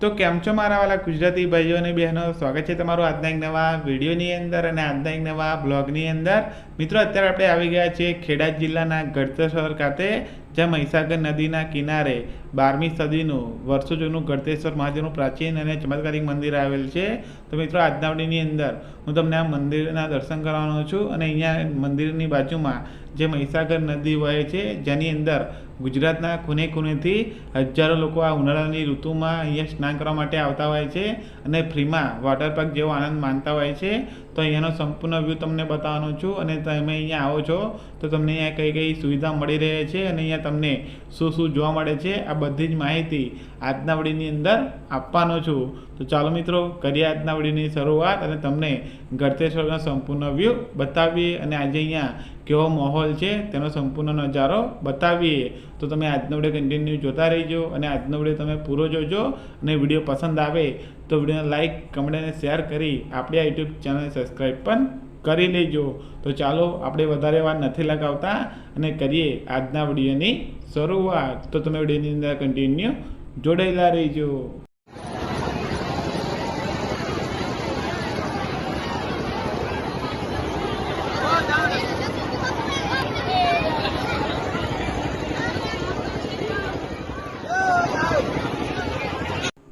તો કેમ છો મારા વાલા ગુજરાતી ભાઈઓ અને બહેનો? સ્વાગત છે તમારું આજના એક નવા વિડીયોની અંદર અને આજના એક નવા બ્લોગની અંદર. મિત્રો, અત્યારે આપણે આવી ગયા છીએ ખેડા જિલ્લાના ગડતેશ્વર ખાતે જ્યાં મહીસાગર નદીના કિનારે બારમી સદીનું વર્ષો જૂનું ગળતેશ્વર મહાદેવનું પ્રાચીન અને ચમત્કારિક મંદિર આવેલ છે. તો મિત્રો, આજનાવડીની અંદર હું તમને આ મંદિરના દર્શન કરવાનો છું અને અહીંયા મંદિરની બાજુમાં જે મહીસાગર નદી વહે છે, જેની અંદર ગુજરાતના ખૂને ખૂનેથી હજારો લોકો આ ઉનાળાની ઋતુમાં અહીંયા સ્નાન કરવા માટે આવતા હોય છે અને ફ્રીમાં વોટર પાર્ક જેવો આનંદ માણતા હોય છે. તો અહીંયાનો સંપૂર્ણ વ્યૂ તમને બતાવવાનો છું અને તમે અહીંયા આવો છો તો તમને અહીંયા કઈ કઈ સુવિધા મળી રહે છે અને અહીંયા તમને શું શું જોવા મળે છે આ બધી જ માહિતી આજના વડીની અંદર આપવાનો છું. તો ચાલો મિત્રો, કરીએ આજના વિડીયોની શરૂઆત અને તમને ગળતેશ્વરનો સંપૂર્ણ વ્યૂ બતાવીએ અને આજે અહીંયા કેવો માહોલ છે તેનો સંપૂર્ણ નજારો બતાવીએ. તો તમે આજનો વીડિયો કન્ટિન્યુ જોતા રહીજો અને આજનો વીડિયો તમે પૂરો જોજો અને વીડિયો પસંદ આવે તો વિડીયોને લાઇક કમેન્ટ અને શેર કરી આપણી આ યુટ્યુબ ચેનલને સબસ્ક્રાઈબ પણ કરી લેજો. તો ચાલો, આપણે વધારે વાર નથી લગાવતા અને કરીએ આજના વિડીયોની શરૂઆત. તો તમે વિડીયોની અંદર કન્ટિન્યુ જોડાયેલા રહીજો.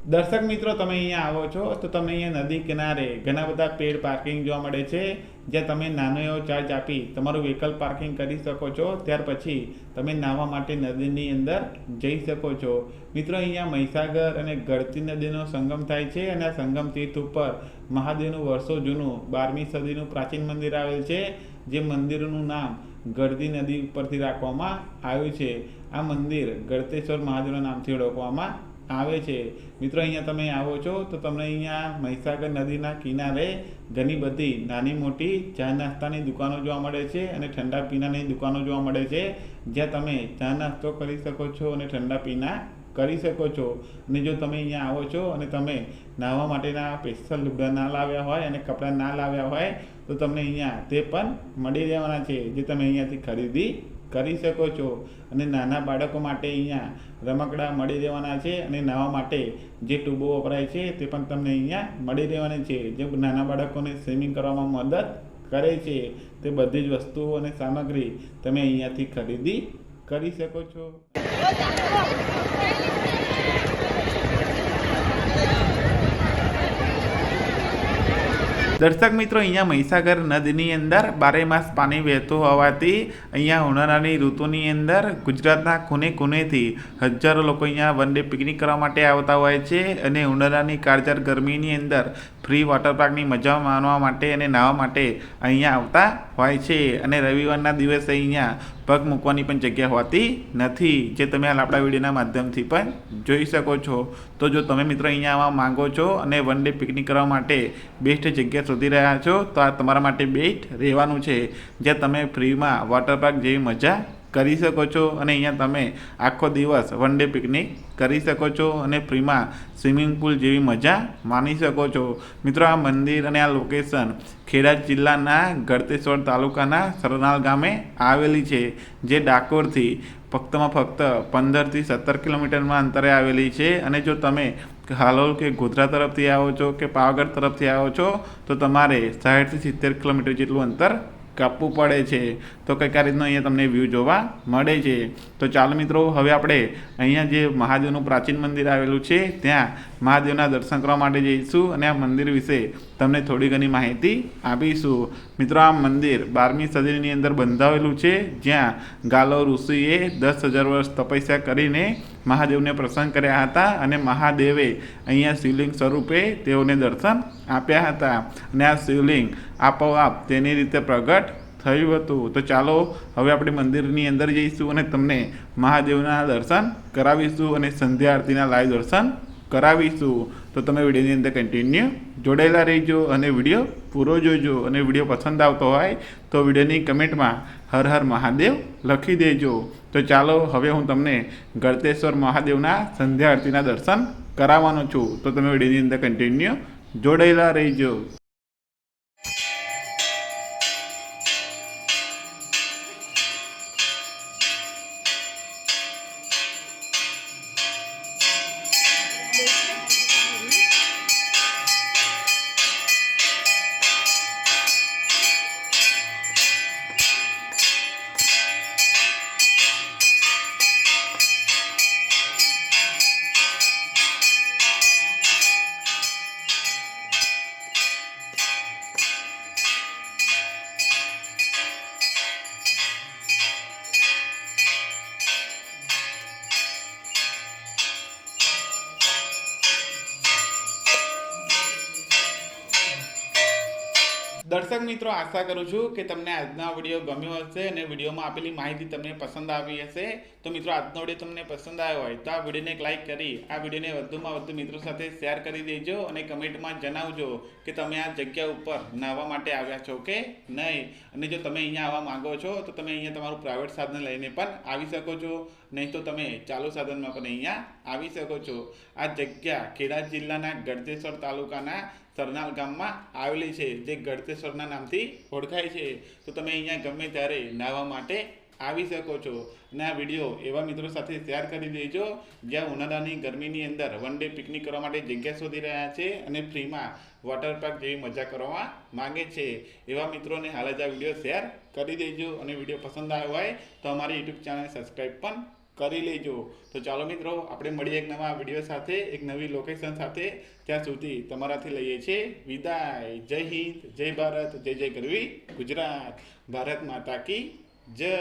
દર્શક મિત્રો, તમે અહીંયા આવો છો તો તમે અહીંયા નદી કિનારે ઘણા બધા પેડ પાર્કિંગ જોવા મળે છે, જ્યાં તમે નાનો એવો ચાર્જ આપી તમારું વ્હીકલ પાર્કિંગ કરી શકો છો. ત્યાર પછી તમે નાહવા માટે નદીની અંદર જઈ શકો છો. મિત્રો, અહીંયા મહીસાગર અને ગળતી નદીનો સંગમ થાય છે અને આ સંગમ તીર્થ ઉપર મહાદેવનું વર્ષો જૂનું બારમી સદીનું પ્રાચીન મંદિર આવેલ છે, જે મંદિરનું નામ ગળતી નદી ઉપરથી રાખવામાં આવ્યું છે. આ મંદિર ગળતેશ્વર મહાદેવના નામથી ઓળખવામાં આવે છે. મિત્રો, અહીંયા તમે આવો છો તો તમને અહીંયા મહીસાગર નદીના કિનારે ઘણી બધી નાની મોટી ચા નાસ્તાની દુકાનો જોવા મળે છે અને ઠંડા પીણાની દુકાનો જોવા મળે છે, જ્યાં તમે ચા નાસ્તો કરી શકો છો અને ઠંડા પીણા કરી શકો છો. અને જો તમે અહીંયા આવો છો અને તમે નાહવા માટેના સ્પેશિયલ લુગડા ના લાવ્યા હોય અને કપડાં ના લાવ્યા હોય, તો તમને અહીંયા તે પણ મળી રહેવાના છે, જે તમે અહીંયાથી ખરીદી કરી શકો છો. અને નાના બાળકો માટે અહીંયા રમકડા મળી રહેવાના છે અને નાહવા માટે જે ટ્યુબો વપરાય છે તે પણ તમને અહીંયા મળી રહેવાની છે. જે નાના બાળકોને સ્વિમિંગ કરવામાં મદદ કરે છે તે બધી જ વસ્તુઓ અને સામગ્રી તમે અહીંયાથી ખરીદી કરી શકો છો. દર્શક મિત્રો, અહીંયા મહીસાગર નદીની અંદર બારે માસ પાણી વહેતું હોવાથી અહીંયા ઉનાળાની ઋતુની અંદર ગુજરાતના ખૂને ખૂનેથી હજારો લોકો અહીંયા વન ડે પિકનિક કરવા માટે આવતા હોય છે અને ઉનાળાની કાળજાર ગરમીની અંદર ફ્રી વોટર પાર્કની મજા માણવા માટે અને નાહવા માટે અહીંયા આવતા હોય છે. અને રવિવારના દિવસે અહીંયા પગ મૂકવાની પણ જગ્યા હોતી નથી. જે તમે હાલ આપણા વિડીયોના માધ્યમથી પણ જોઈ શકો છો. તો જો તમે મિત્રો અહીંયા આવવા માંગો છો અને વન ડે પિકનિક કરવા માટે બેસ્ટ જગ્યા શોધી રહ્યા છો, તો આ તમારા માટે બેસ્ટ રહેવાનું છે. જ્યાં તમે ફ્રીમાં વોટર પાર્ક જેવી મજા કરી શકો છો અને અહીંયા તમે આખો દિવસ વન ડે પિકનિક કરી શકો છો અને ફ્રીમાં સ્વિમિંગ પુલ જેવી મજા માણી શકો છો. મિત્રો, આ મંદિર અને આ લોકેશન ખેડા જિલ્લાના ગળતેશ્વર તાલુકાના સરનાલ ગામે આવેલી છે, જે ડાકોરથી ફક્તમાં ફક્ત પંદરથી સત્તર કિલોમીટરમાં અંતરે આવેલી છે. અને જો તમે હાલોલ કે ગોધરા તરફથી આવો છો કે પાવાગઢ તરફથી આવો છો, તો તમારે સાઠથી સિત્તેર કિલોમીટર જેટલું અંતર કાપવું પડે છે. તો કંઈક આ રીતનો અહીંયા તમને વ્યૂ જોવા મળે છે. તો ચાલો મિત્રો, હવે આપણે અહીંયા જે મહાદેવનું પ્રાચીન મંદિર આવેલું છે, ત્યાં મહાદેવના દર્શન કરવા માટે જઈશું અને આ મંદિર વિશે તમને થોડી ઘણી માહિતી આપીશું. મિત્રો, આ મંદિર બારમી સદીની અંદર બંધાવેલું છે, જ્યાં ગાલો ઋષિએ દસ હજાર વર્ષ તપસ્યા કરીને મહાદેવને પ્રસન્ન કર્યા હતા અને મહાદેવે અહીંયા શિવલિંગ સ્વરૂપે તેઓને દર્શન આપ્યા હતા. અને આ શિવલિંગ આપોઆપ તેની રીતે પ્રગટ થયું હતું. તો ચાલો, હવે આપણે મંદિરની અંદર જઈશું અને તમને મહાદેવના દર્શન કરાવીશું અને સંધ્યા આરતીના લાઈવ દર્શન કરાવીશું. તો તમે વિડીયોની અંદર કન્ટિન્યુ જોડાયેલા રહીજો અને વીડિયો પૂરો જોજો અને વીડિયો પસંદ આવતો હોય તો વિડીયોની કમેન્ટમાં હર હર મહાદેવ લખી દેજો. તો ચાલો, હવે હું તમને ગળતેશ્વર મહાદેવના સંધ્યા આરતીના દર્શન કરાવવાનો છું. તો તમે વિડીયોની અંદર કન્ટિન્યુ જોડાયેલા રહીજો. દર્શક મિત્રો, આશા કરું છું કે તમને આજનો વીડિયો ગમ્યો હશે અને વિડીયોમાં આપેલી માહિતી તમને પસંદ આવી હશે. તો મિત્રો, આજનો વીડિયો તમને પસંદ આવ્યો હોય તો આ વિડીયોને એક લાઇક કરી, આ વિડીયોને વધુમાં વધુ મિત્રો સાથે શેર કરી દેજો અને કમેન્ટમાં જણાવજો કે તમે આ જગ્યા ઉપર નાહવા માટે આવ્યા છો કે નહીં. અને જો તમે અહીંયા આવવા માંગો છો, તો તમે અહીંયા તમારું પ્રાઇવેટ સાધન લઈને પણ આવી શકો છો. નહીં તો તમે ચાલુ સાધનમાં પણ અહીંયા આવી શકો છો. આ જગ્યા ખેડા જિલ્લાના ગળતેશ્વર તાલુકાના સરનાલ ગામમાં આવેલી છે, જે ગળતેશ્વરના નામથી ઓળખાય છે. તો તમે અહીંયા ગમે ત્યારે નાહવા માટે આવી શકો છો. અને આ વીડિયો એવા મિત્રો સાથે શેર કરી દેજો, જ્યાં ઉનાળાની ગરમીની અંદર વન ડે પિકનિક કરવા માટે જગ્યા શોધી રહ્યા છે અને ફ્રીમાં વોટર પાર્ક જેવી મજા કરવા માંગે છે. એવા મિત્રોને હાલ જ આ વીડિયો શેર કરી દેજો. અને વીડિયો પસંદ આવ્યો હોય તો અમારી યુટ્યુબ ચેનલ સબસ્ક્રાઈબ પણ કરી લેજો. તો ચાલો મિત્રો, આપણે મળીએ એક નવા વીડિયો સાથે, એક નવી લોકેશન સાથે. ત્યાં સુધી તમારાથી લઈએ છીએ વિદાય. જય હિન્દ, જય ભારત, જય જય ગરવી ગુજરાત. ભારત માતા કી જય.